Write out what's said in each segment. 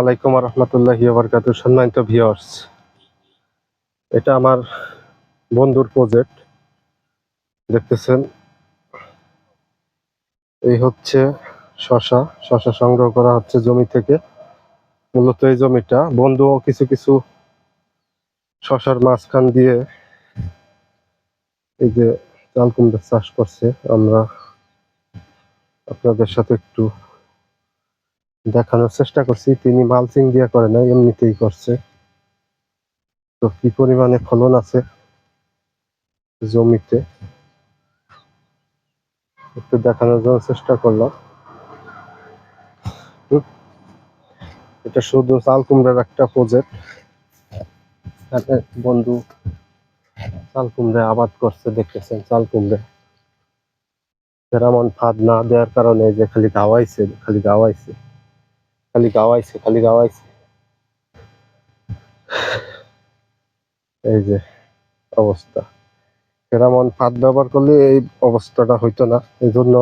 আলাইকুম রহমতুল্লাহ বরকাত সম্মানিত ভিওর্স এটা আমার বন্ধুর প্রজেক্ট দেখতেছেন, এই হচ্ছে শশা। শশা সংগ্রহ করা হচ্ছে জমি থেকে। মূলত এই জমিটা, বন্ধু কিছু কিছু শশার মাঝখান দিয়ে এই যে চাল কুমড়া চাষ করছে। আমরা আপনাদের সাথে একটু দেখানোর চেষ্টা করছি। তিনি মালচিং দিয়ে করে না এমনিতেই করছে। তো কি পরিমাণে ফলন আছে জমিতে? একটু দেখানোর জন্য চেষ্টা করলাম। এটা শুধু চাল কুমড়ার একটা প্রজেক্ট বন্ধু চাল কুমড়া আবাদ করছে, দেখতেছেন চাল কুমড়া। ফেরামন ফাঁদ না দেওয়ার কারণে যে খালি গাওয়াইছে খালি গাওয়াইছে। খালি গাওয়াইছে খালি গাওয়াইছে। এই যে অবস্থা। ফেরামন ফাঁদ ব্যবহার করলে এই অবস্থাটা হইতো না। এই জন্য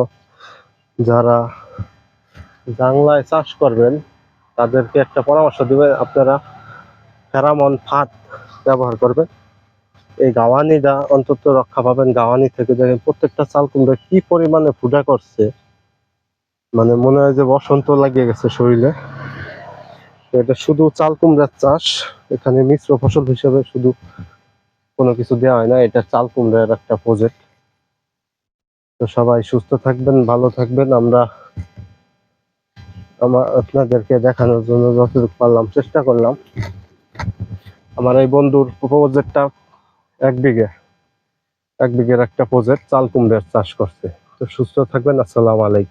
যারা জাংলায় চাষ করবেন, তাদেরকে একটা পরামর্শ দিবে আপনারা। ফেরামন ফাঁদ ব্যবহার করবেন। এই গাওয়ানিটা অন্তত রক্ষা পাবেন। গাওয়ানি থেকে দেখেন প্রত্যেকটা চাল কুমড়া কি পরিমাণে ফুটা করছে। মানে মনে হয় যে বসন্ত লাগিয়ে গেছে শরীরে। এটা শুধু চাল কুমড়ার চাষ, এখানে মিশ্র ফসল হিসেবে শুধু কোনো কিছু দেওয়া হয় না, এটা চাল কুমড়ার একটা প্রজেক্ট তো সবাই সুস্থ থাকবেন, ভালো থাকবেন। আমরা আমার আপনাদেরকে দেখানোর জন্য যতটুকু পারলাম চেষ্টা করলাম। আমার এই বন্ধুর প্রজেক্টটা এক বিঘে, এক বিঘের একটা প্রজেক্ট চাল কুমড়ার চাষ করছে। তো সুস্থ থাকবেন, আসসালামু আলাইকুম।